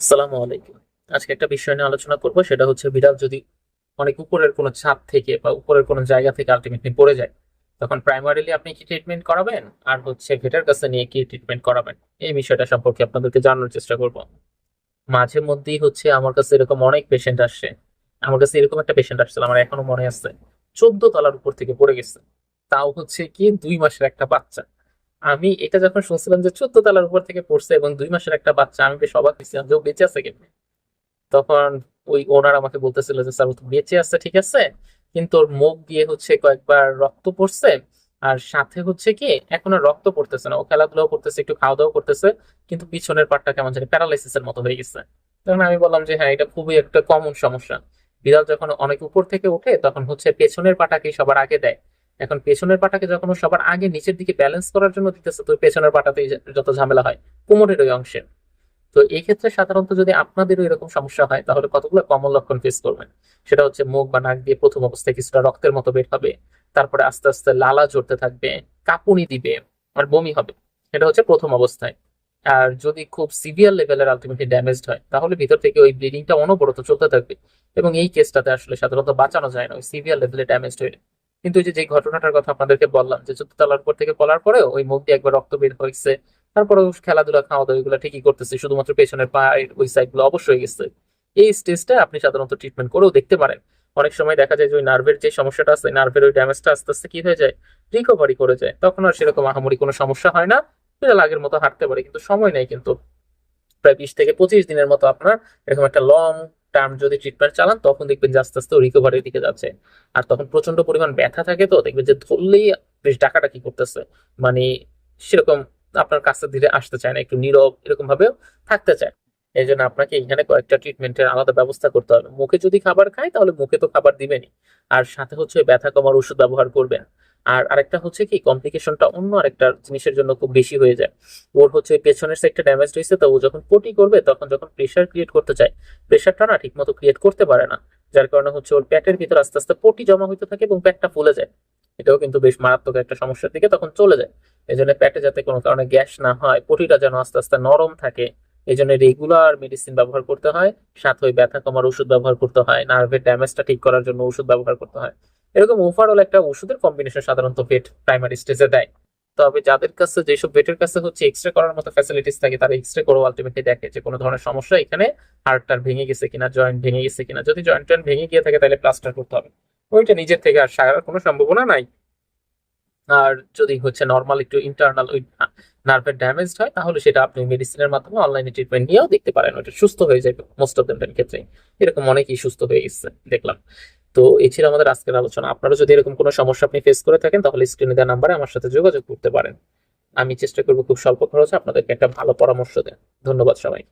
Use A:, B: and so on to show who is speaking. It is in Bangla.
A: আসসালামু আলাইকুম। আজকে একটা বিষয় নিয়ে আলোচনা করব, সেটা হচ্ছে বিড়াল যদি অনেক উপরের কোনো ছাদ থেকে বা উপরের কোনো জায়গা থেকে আলটিমেটলি পড়ে যায়, তখন প্রাইমারিলি আপনি কি ট্রিটমেন্ট করাবেন? আর হচ্ছে ভেটের কাছে নিয়ে কি ট্রিটমেন্ট করাবেন? এই বিষয়টা সম্পর্কে আপনাদেরকে জানানোর চেষ্টা করব। মাঝে মধ্যেই হচ্ছে আমার কাছে এরকম অনেক পেশেন্ট আসছে। আমার কাছে এরকম একটা পেশেন্ট আসছিল, আমার এখনও মনে আছে। চোদ্দ তলার উপর থেকে পড়ে গেছে। তাও হচ্ছে কি দুই মাসের একটা বাচ্চা। আমি এটা যখন শুনছিলাম যে চোদ্দ তলার উপর থেকে পড়ছে এবং দুই মাসের একটা বাচ্চা, আমি বেশ অবাক হয়েছিলাম যে ও বেঁচে আছে কেমনে তখন ওই ওনার আমাকে বলতেছিল যে, স্যার, ও বেঁচে আছে, ঠিক আছে? কিন্তু ওর মুখ দিয়ে হচ্ছে কয়েকবার রক্ত পড়ছে আর সাথে হচ্ছে কি, এখন আর রক্ত পড়তেছে না। ও খেলাধুলাও করতেছে, একটু খাওয়া দাওয়া করতেছে, কিন্তু পিছনের পাটটা কেমন জানি প্যারালাইসিসের মতো হয়ে গেছে। তখন আমি বললাম যে হ্যাঁ এটা খুবই একটা কমন সমস্যা। বিড়াল যখন অনেক উপর থেকে ওঠে, তখন হচ্ছে পেছনের পাটাকে সবার আগে দেয়। এখন পেছনের পাটাকে যখন সবার আগে নিচের দিকে ব্যালেন্স করার জন্য দিতেছে, তো পেছনের পাটাতেই যত ঝামেলা হয়, কোমরের ওই অংশে। তো এই ক্ষেত্রে সাধারণত যদি আপনাদেরও এরকম সমস্যা হয়, তাহলে কতগুলো কমন লক্ষণ ফেস করবেন? সেটা হচ্ছে মুখ বা নাক দিয়ে প্রথম অবস্থায় কিছুটা রক্তের মতো বের হবে, তারপরে আস্তে আস্তে লালা ঝরতে থাকবে, কাঁপুনি দিবে, আর বমি হবে। এটা হচ্ছে প্রথম অবস্থায়। আর যদি খুব সিভিয়ার লেভেলের আলটিমেটলি ড্যামেজড হয়, তাহলে ভিতর থেকে ওই ব্লিডিংটা অনবরত চলতে থাকবে। এবং এই কেসটাতে আসলে সাধারণত বাঁচানো যায় না, ওই সিভিয়ার লেভেলে ড্যামেজড হয়ে কিন্তু যে ঘটনাটার কথা আপনাদেরকে বললাম, যে চোদ্দ তলার উপর থেকে পড়ার পরে ওই মুখ দিয়ে একবার রক্ত বের হয়েছে। তারপরে খেলাধুলা খাওয়া দাওয়া এগুলো ঠিকই করতেছে, শুধুমাত্র পেছনের পায়ের ওই সাইডগুলো অবশ্যই গেছে। এই স্টেজটা আপনি সাধারণত ট্রিটমেন্ট করেও দেখতে পারেন। অনেক সময় দেখা যায় যে ওই নার্ভের যে সমস্যাটা আছে নার্ভের ওই ড্যামেজটা আস্তে আস্তে কি হয়ে যায়? রিকভারি করে যায়। তখন আর সেরকম আহামরি কোনো সমস্যা হয় না। বিড়াল আগের মতো হাঁটতে পারে, কিন্তু সময় নেই কিন্তু। প্রায় বিশ থেকে পঁচিশ দিনের মতো আপনার এরকম একটা লং টার্ম যদি ট্রিটমেন্ট চালান, তখন দেখবেন যে আস্তে আস্তে রিকভারির দিকে যাচ্ছে। আর তখন প্রচণ্ড পরিমাণ ব্যথা থাকে তো, দেখবেন যে ধরলেই বেশ ডাকাডাকি করতেছে। মানে সেরকম আপনার কাছে ধীরে আসতে চায় না, একটু নীরব এরকম ভাবেও থাকতে চায়। এই জন্য আপনাকে এখানে কয়েকটা ট্রিটমেন্টের আলাদা ব্যবস্থা করতে হবে। মুখে যদি খাবার খায়, তাহলে মুখে তো খাবার দিবেনই। আর সাথে হচ্ছে ব্যথা কমার ওষুধ ব্যবহার করবেন। আর আরেকটা হচ্ছে কি কমপ্লিকেশনটা অন্য আরেকটা জিনিসের জন্য খুব বেশি হয়ে যায়। ওর হচ্ছে পেছনের সাইডটা ড্যামেজ হয়েছে তো ও যখন পটি করবে, তখন যখন প্রেশার ক্রিয়েট করতে চায় প্রেশারটা না ঠিক মতো ক্রিয়েট করতে পারে না। যার কারণে হচ্ছে ওর পেটের ভিতর আস্তে আস্তে পটি জমা হইতে থাকে এবং পেটটা ফুলে যায়। এটাও কিন্তু বেশ মারাত্মক একটা সমস্যার দিকে তখন চলে যায়। এই জন্য পেটে যাতে কোনো কারণে গ্যাস না হয়, পটিটা যেন আস্তে আস্তে নরম থাকে এই জন্য রেগুলার মেডিসিন ব্যবহার করতে হয়। সাথে ব্যথা কমার ওষুধ ব্যবহার করতে হয় নার্ভের ড্যামেজটা ঠিক করার জন্য ওষুধ ব্যবহার করতে হয়। এরকম ওভারঅল একটা ওষুধের কম্বিনেশন সাধারণত ভেট প্রাইমারি স্টেজে দেয়। তবে যাদের কাছে যেসব ভেটের কাছে হচ্ছে এক্সরে করার মতো ফ্যাসিলিটিস থাকে, তারা এক্সরে করে আলটিমেটলি দেখে যে কোনো ধরনের সমস্যা এখানে হাড়টার ভেঙে গেছে কিনা জয়েন্ট ভেঙে গেছে কিনা। যদি জয়েন্ট টয়েন্ট ভেঙে গিয়ে থাকে, তাহলে প্লাস্টার করতে হবে। ওইটা নিজের থেকে আর সারার কোনো সম্ভাবনা নাই। আর যদি হচ্ছে নর্মাল একটু ইন্টারনাল ওই নার্ভের ড্যামেজ হয়, তাহলে সেটা আপনি মেডিসিনের মাধ্যমে অনলাইনে ট্রিটমেন্ট নিয়েও দেখতে পারেন। ওটা সুস্থ হয়ে যাবে মোস্ট অফ দ্যাম ক্ষেত্রে এরকম অনেকেই সুস্থ হয়ে গেছে, দেখলাম। তো এই ছিল আমাদের আজকের আলোচনা। আপনারা যদি এরকম কোনো সমস্যা আপনি ফেস করে থাকেন, তাহলে স্ক্রিনে দেওয়া নাম্বারে আমার সাথে যোগাযোগ করতে পারেন। আমি চেষ্টা করব খুব স্বল্প খরচে আপনাদেরকে একটা ভালো পরামর্শ দেন। ধন্যবাদ সবাই